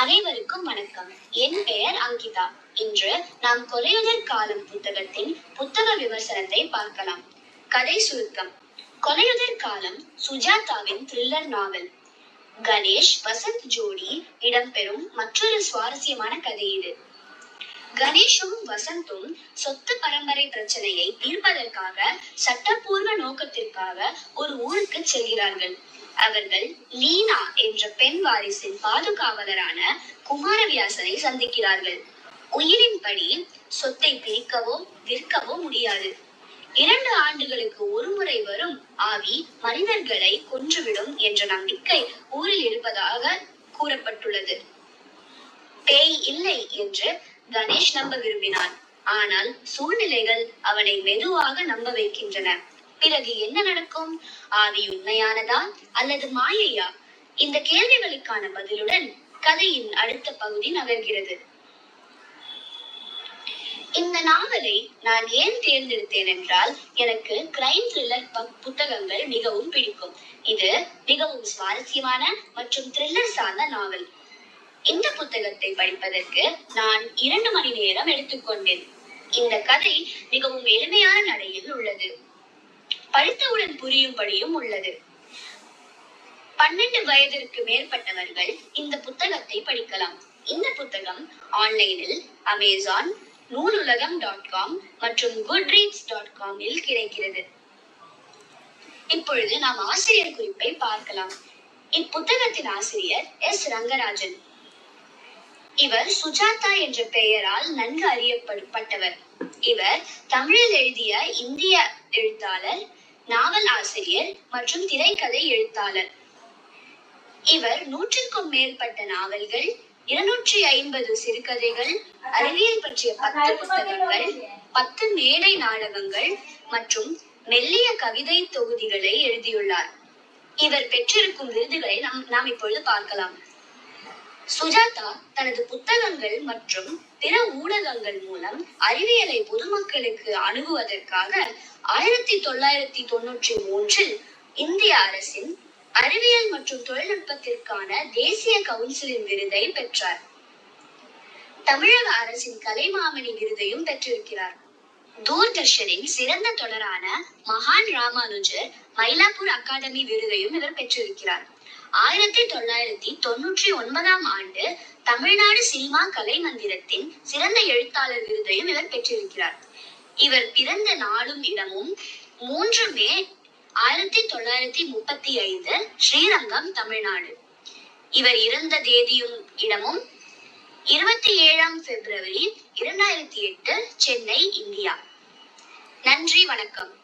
அனைவருக்கும் வணக்கம். என் பெயர் அங்கிதா. இன்று நாம் கொலையுதர் காலம் புத்தகத்தின் புத்தக விமர்சனத்தை பார்க்கலாம். கதை சுருக்கம். கொலையுதர் காலம் சுஜாதாவின் த்ரில்லர் நாவல் கணேஷ் வசந்த் ஜோடி இடம்பெறும் மற்றொரு சுவாரஸ்யமான கதை இது. கணேஷும் வசந்தும் சொத்து பரம்பரை பிரச்சனையை தீர்ப்பதற்காக சட்டப்பூர்வ நோக்கத்திற்காக ஒரு ஊருக்கு செல்கிறார்கள். அவர்கள் லீனா என்ற பெண் வாரிசின் பாதுகாவலரான குமாரவியாசனை சந்திக்கிறார்கள். உயிரின்படி சொத்தை பிரிக்கவோ விற்கவோ முடியாது. இரண்டு ஆண்டுகளுக்கு ஒருமுறை வரும் ஆவி மனிதர்களை கொன்றுவிடும் என்ற நம்பிக்கை ஊரில் இருப்பதாக கூறப்பட்டுள்ளது. பேய் இல்லை என்று கணேஷ் நம்ப விரும்பினான் ஆனால் சூழ்நிலைகள் அவனை மெதுவாக நம்ப வைக்கின்றன. பிறகு என்ன நடக்கும்? ஆவி உண்மையானதா அல்லது மாயையா? இந்த கேள்விகளுக்கான பதிலுடன் கதையின் அடுத்த பகுதி நகர்கிறது. இந்த நாவலை நான் ஏன் தேர்ந்தெடுத்தேன் என்றால் எனக்கு கிரைம் த்ரில்லர் புத்தகங்கள் மிகவும் பிடிக்கும். இது மிகவும் சுவாரஸ்யமான மற்றும் த்ரில்லர் சார்ந்த நாவல். இந்த புத்தகத்தை படிப்பதற்கு நான் இரண்டு மணி நேரம் எடுத்துக்கொண்டேன். இந்த கதை மிகவும் எளிமையான நடையில் உள்ளது. படித்தவுடன் புரியும்படியும் உள்ளது. பன்னெண்டு வயதிற்கு மேற்பட்டவர்கள் இந்த புத்தகத்தை படிக்கலாம். இந்த புத்தகம் ஆன்லைனில் அமேசான் நூலுலகம் டாட் காம் மற்றும் குட்ரீட்ஸ் டாட் காமில் கிடைக்கிறது. இப்பொழுது நாம் ஆசிரியர் குறிப்பை பார்க்கலாம். இப்புத்தகத்தின் ஆசிரியர் எஸ். ரங்கராஜன். இவர் சுஜாதா என்ற பெயரால் நன்கு அறியப்பட்டவர் இவர் தமிழில் எழுதிய இந்திய எழுத்தாளர் நாவல் ஆசிரியர் மற்றும் திரைக்கதை எழுத்தாளர். இவர் நூற்றுக்கும் மேற்பட்ட நாவல்கள் இருநூற்றி ஐம்பது சிறுகதைகள் அறிவியல் பற்றிய பத்து புத்தகங்கள் பத்து மேடை நாடகங்கள் மற்றும் மெல்லிய கவிதை தொகுதிகளை எழுதியுள்ளார். இவர் பெற்றிருக்கும் விருதுகளை நாம் நாம் இப்பொழுது பார்க்கலாம். சுஜாதா தனது புத்தகங்கள் மற்றும் பிற ஊடகங்கள் மூலம் அறிவியலை பொதுமக்களுக்கு அணுகுவதற்காக ஆயிரத்தி தொள்ளாயிரத்தி தொன்னூற்றி மூன்றில் இந்திய அரசின் அறிவியல் மற்றும் தொழில்நுட்பத்திற்கான தேசிய கவுன்சிலின் விருதை பெற்றார். தமிழக அரசின் கலைமாமணி விருதையும் பெற்றிருக்கிறார். தூர்தர்ஷனின் சிறந்த தொடரான மகான் ராமானுஜர் மயிலாப்பூர் அகாடமி விருதையும் இவர் பெற்றிருக்கிறார். ஆயிரத்தி தொள்ளாயிரத்தி தொன்னூற்றி ஒன்பதாம் ஆண்டு தமிழ்நாடு சினிமா கலை மந்திரத்தின் சிறந்த எழுத்தாளர் விருதையும் இவர் பெற்றிருக்கிறார். இவர் பிறந்த நாளும் இடமும் மூன்று மே ஆயிரத்தி தொள்ளாயிரத்தி முப்பத்தி ஐந்து ஸ்ரீரங்கம் தமிழ்நாடு. இவர் இறந்த தேதியும் இடமும் இருபத்தி ஏழாம் பிப்ரவரி இரண்டாயிரத்தி எட்டு சென்னை இந்தியா. நன்றி வணக்கம்.